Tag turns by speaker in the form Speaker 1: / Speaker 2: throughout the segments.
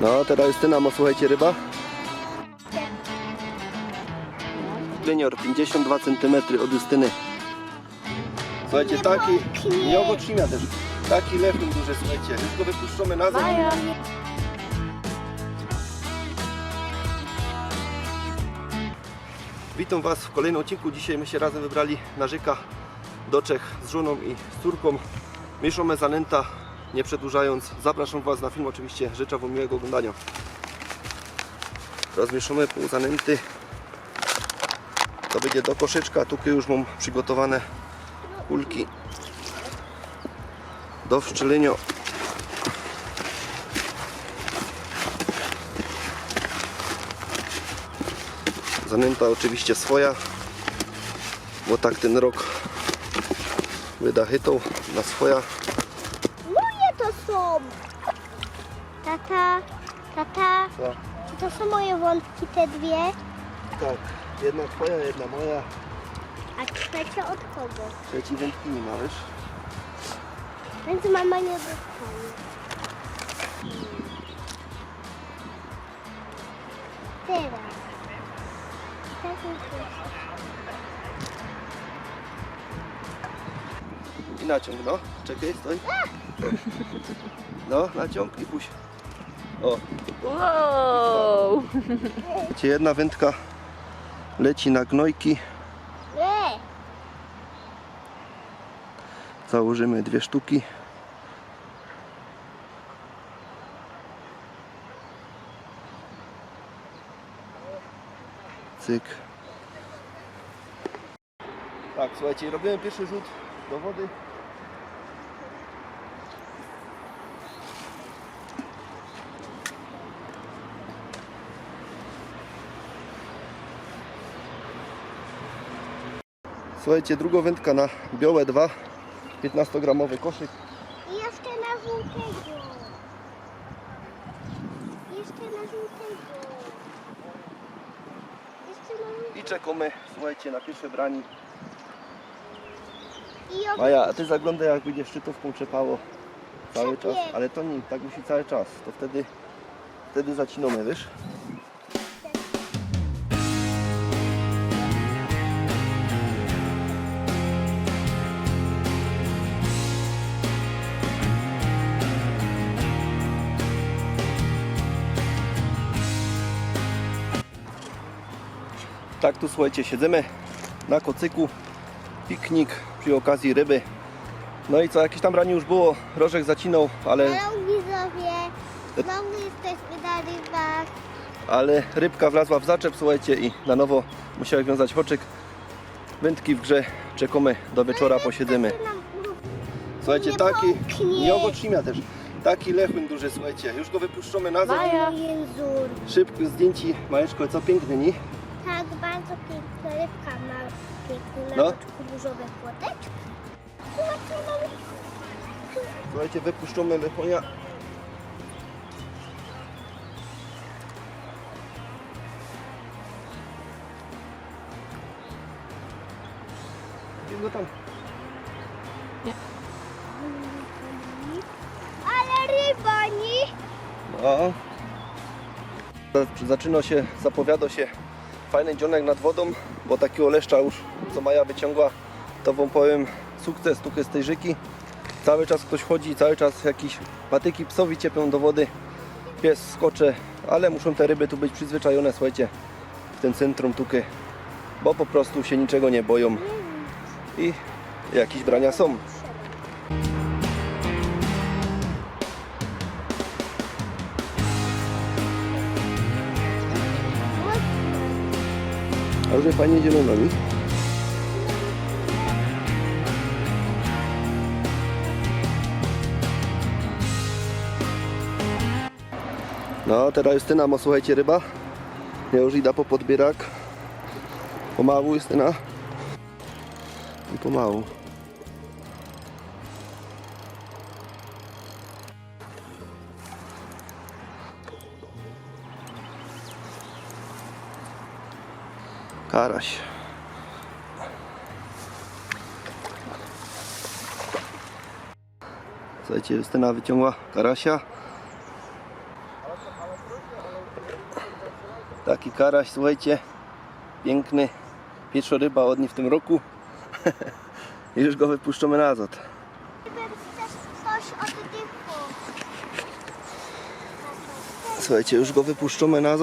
Speaker 1: No, teraz Justyna ma, słuchajcie, ryba. Junior, 52 cm od Justyny. Słuchajcie, taki, nie ogotrzymia też, taki lewny duży, słuchajcie, już go wypuszczamy na zewnątrz. Witam Was w kolejnym odcinku. Dzisiaj my się razem wybrali na rzeka do Czech z żoną i z córką. Mieszamy zanęta, nie przedłużając. Zapraszam Was na film, oczywiście życzę Wam miłego oglądania. Rozmieszamy pół zanęty. To będzie do koszyczka. Tu już mam przygotowane kulki do wszczelenia. Zanęta oczywiście swoja, bo tak ten rok wyda chytą na swoja. Co?
Speaker 2: czy to są moje wątki te dwie?
Speaker 1: Tak, jedna twoja, jedna moja.
Speaker 2: A trzecia od kogo?
Speaker 1: Trzeci wędki nie ma, wiesz?
Speaker 2: Więc mama nie dostanie. Teraz. Tak.
Speaker 1: I naciąg, no. Czekaj, stoi. No, naciąg i puść. O,
Speaker 3: Wow!
Speaker 1: Wiecie, jedna wędka leci na gnojki. Założymy dwie sztuki. Cyk. Tak, słuchajcie, robimy pierwszy rzut do wody. Słuchajcie, drugą wędka na białe 2, 15-gramowy koszyk.
Speaker 2: i jeszcze na żółtego. Jeszcze na żółtego. Jeszcze na.
Speaker 1: I czekamy, słuchajcie, na pierwsze brani.
Speaker 2: I.
Speaker 1: Maja, a ty zaglądaj jak będzie szczytówką czepało cały czas, ale to nie, tak musi cały czas, to wtedy, wtedy zacinamy, wiesz? Tak tu słuchajcie, siedzimy na kocyku, piknik przy okazji ryby. No i co, jakieś tam ranie już było, rożek zacinał, ale,
Speaker 2: Hello widzowie, znowu jesteśmy na rybach.
Speaker 1: ale rybka wlazła w zaczep, słuchajcie, i na nowo musiał wiązać hoczyk. Wędki w grze, czekamy do wieczora, posiedzimy. Słuchajcie, taki, nie ogotrzymia też, taki lechłyn duży, słuchajcie, już go wypuszczamy na zewnątrz. Szybko zdjęci, Majeczko, co piękny, nie?
Speaker 2: Piękna rybka ma piękny
Speaker 1: No.
Speaker 2: na oczku różowe płoteczki. Zobaczcie, mamy
Speaker 1: Słuchajcie, wypuszczamy lechonia. Gdzie go tam?
Speaker 2: Ale ryba, nie?
Speaker 1: No. Za- Zaczyna się, zapowiada się fajny dzionek nad wodą, bo takiego leszcza już, co Maja wyciągła, to wam powiem sukces tuchy z tej rzeki. Cały czas ktoś chodzi, cały czas jakieś patyki psowi ciepią do wody, pies skocze, ale muszą te ryby tu być przyzwyczajone, słuchajcie, w tym centrum tuky, bo po prostu się niczego nie boją i jakieś brania są. A już Pani zielonymi? No, teraz Justyna ma, słuchajcie, ryba. Ja już idę po podbierak. Pomału, Justyna. I pomału. Karaś. Słuchajcie, Justyna wyciągła karasia. Taki karaś, słuchajcie, piękny, pierwsza ryba od niej w tym roku. I już go wypuszczamy na
Speaker 2: typu.
Speaker 1: Słuchajcie, już go wypuszczamy na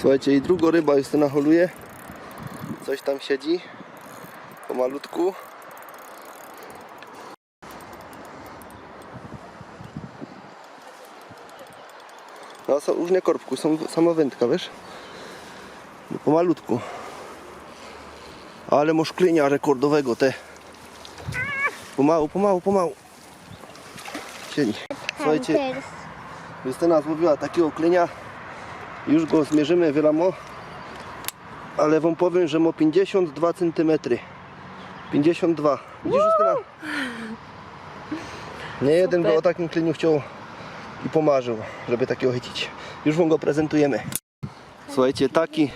Speaker 1: Słuchajcie, i druga ryba już tu na holuje. Coś tam siedzi. Pomalutku. No są różne korbku, są sama wędka, wiesz? No, pomalutku. Ale masz klenia rekordowego te. Pomału, pomału, pomału. Siedzi. Słuchajcie. Justyna złowiła takiego klenia. Już go zmierzymy wylamo. Ale wam powiem, że ma 52 cm. 52. Widzisz Justyna? Nie jeden by
Speaker 3: Super.
Speaker 1: o takim kleniu chciał i pomarzył, żeby takiego chycić. Już wam go prezentujemy. Słuchajcie, taki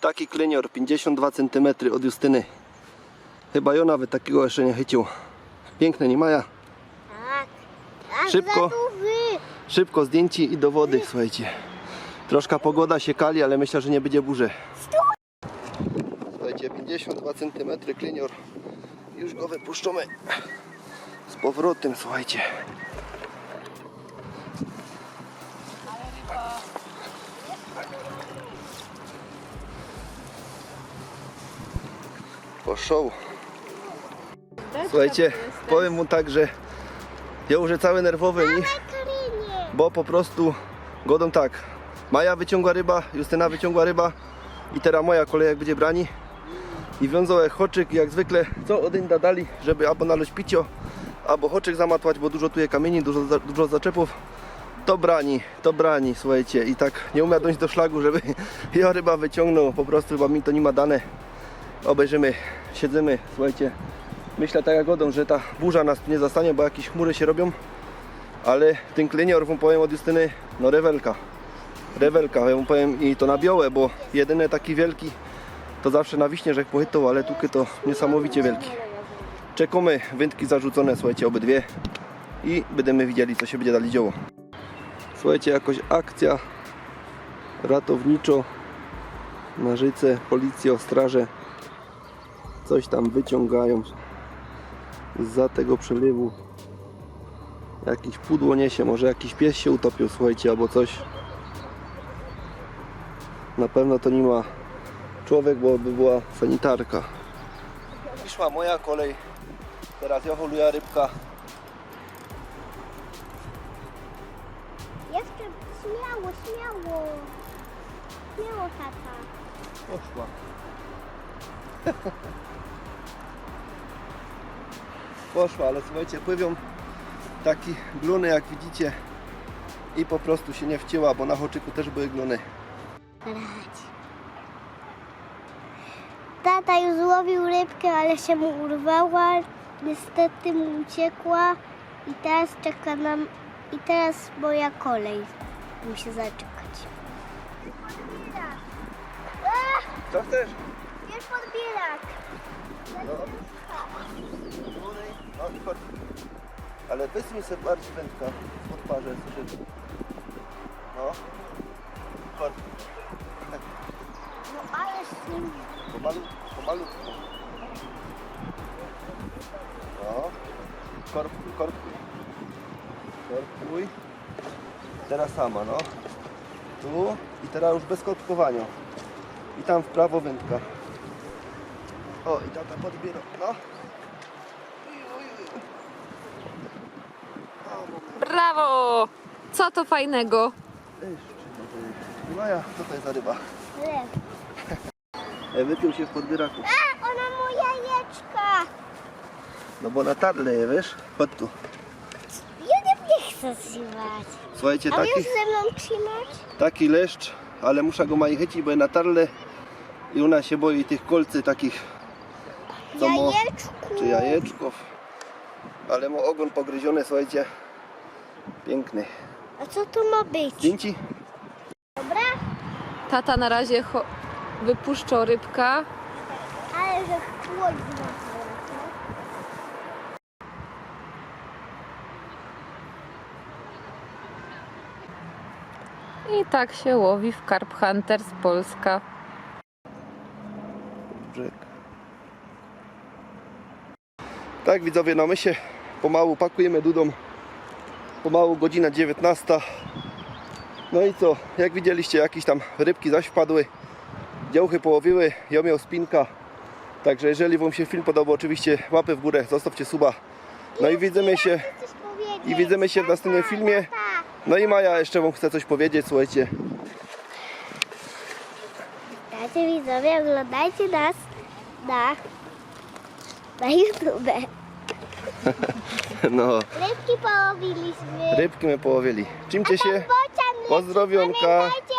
Speaker 1: taki klenior 52 cm od Justyny. Chyba ja nawet takiego jeszcze nie chycił. Piękne, nie maja.
Speaker 2: Tak. Tak,
Speaker 1: Szybko. Szybko zdjęci i do wody, słuchajcie. Troszkę pogoda się kali, ale myślę, że nie będzie burzy. Słuchajcie, 52 cm klinior. Już go wypuszczamy z powrotem, słuchajcie. Poszło. Słuchajcie, powiem mu tak, że ja już cały nerwowy, bo po prostu godą tak. Maja wyciągła ryba, Justyna wyciągła ryba i teraz moja kolej jak będzie brani. I wiązał jak hoczyk jak zwykle, co od inda dali, żeby albo nalać picio, albo hoczyk zamatwać, bo dużo tu jest kamieni, dużo, dużo zaczepów. To brani, to brani, słuchajcie. I tak nie umiem dojść do szlagu, żeby ja ryba wyciągnął, po prostu chyba mi to nie ma dane. Obejrzymy, siedzimy, słuchajcie. Myślę tak jak godą, że ta burza nas nie zastanie, bo jakieś chmury się robią. Ale ten klenior wam powiem od Justyny, no rewelka. Rewelka, ja wam powiem i to na białe, bo jedyny taki wielki to zawsze na wiśnie rzek pochytał, ale tuky to niesamowicie wielki. Czekamy, wędki zarzucone, słuchajcie, obydwie i będziemy widzieli co się będzie dalej działo. Słuchajcie, jakoś akcja ratowniczo Marzyce, policja, straże coś tam wyciągają za tego przelewu Jakiś pudło niesie, może jakiś pies się utopił, słuchajcie, albo coś. Na pewno to nie ma człowiek, bo by była sanitarka. Wyszła moja kolej. Teraz ja holuję rybka.
Speaker 2: Jeszcze śmiało, śmiało. Śmiało, tata.
Speaker 1: Poszła. Poszła, ale słuchajcie, pływią taki gluny jak widzicie i po prostu się nie wcięła, bo na hoczyku też były gluny.
Speaker 2: Brać. Tata już złowił rybkę, ale się mu urwała. Niestety mu uciekła. I teraz czeka nam... I teraz moja kolej. Musi zaczekać.
Speaker 1: Co chcesz?
Speaker 2: Wiesz podbierak.
Speaker 1: No chodź. Ale wysuń sobie bardziej wędka spod parze, słyszysz? No. Chodź, pomalutku, pomalutku. No. Korpuj, korpuj. Korpuj. Teraz sama, no. Tu i teraz już bez korkowania. I tam w prawo wędka. O, i tata podbiera, no.
Speaker 3: Brawo! Co to fajnego?
Speaker 1: Jeszcze. Maja, co to jest za ryba? Wypił się w podbieraku.
Speaker 2: A, ona mu jajeczka.
Speaker 1: No bo na tarle je, wiesz? Chodź tu.
Speaker 2: Ja nie, nie chcę zrywać.
Speaker 1: Słuchajcie,
Speaker 2: A
Speaker 1: taki,
Speaker 2: już ze mną trzymać?
Speaker 1: taki leszcz, ale muszę go maj chycić, bo je na tarle i ona się boi tych kolcy takich, Co mo-
Speaker 2: Jajeczku.
Speaker 1: czy jajeczków. Ale mu ogon pogryziony, słuchajcie. Piękny.
Speaker 2: A co to ma być?
Speaker 1: Zdjęci?
Speaker 2: Dobra?
Speaker 3: Tata na razie cho- wypuszczą rybka.
Speaker 2: Ale że chłodno.
Speaker 3: I tak się łowi w Carp Hunters Polska.
Speaker 1: Tak widzowie, no my się pomału pakujemy dudą. Pomału godzina 19. No i co, jak widzieliście, jakieś tam rybki zaś wpadły. Działchy połowiły, ja miał spinka. Także jeżeli Wam się film podobał, oczywiście łapy w górę, zostawcie suba. No i widzimy się, i widzimy się w następnym filmie. No i Maja jeszcze Wam chce coś powiedzieć, słuchajcie.
Speaker 2: Dajcie widzowie, oglądajcie nas na, na YouTube.
Speaker 1: No,
Speaker 2: Rybki połowiliśmy.
Speaker 1: rybki my połowili. Czymcie się?
Speaker 2: Bocian
Speaker 1: Pozdrowionka.
Speaker 2: Pamiętajcie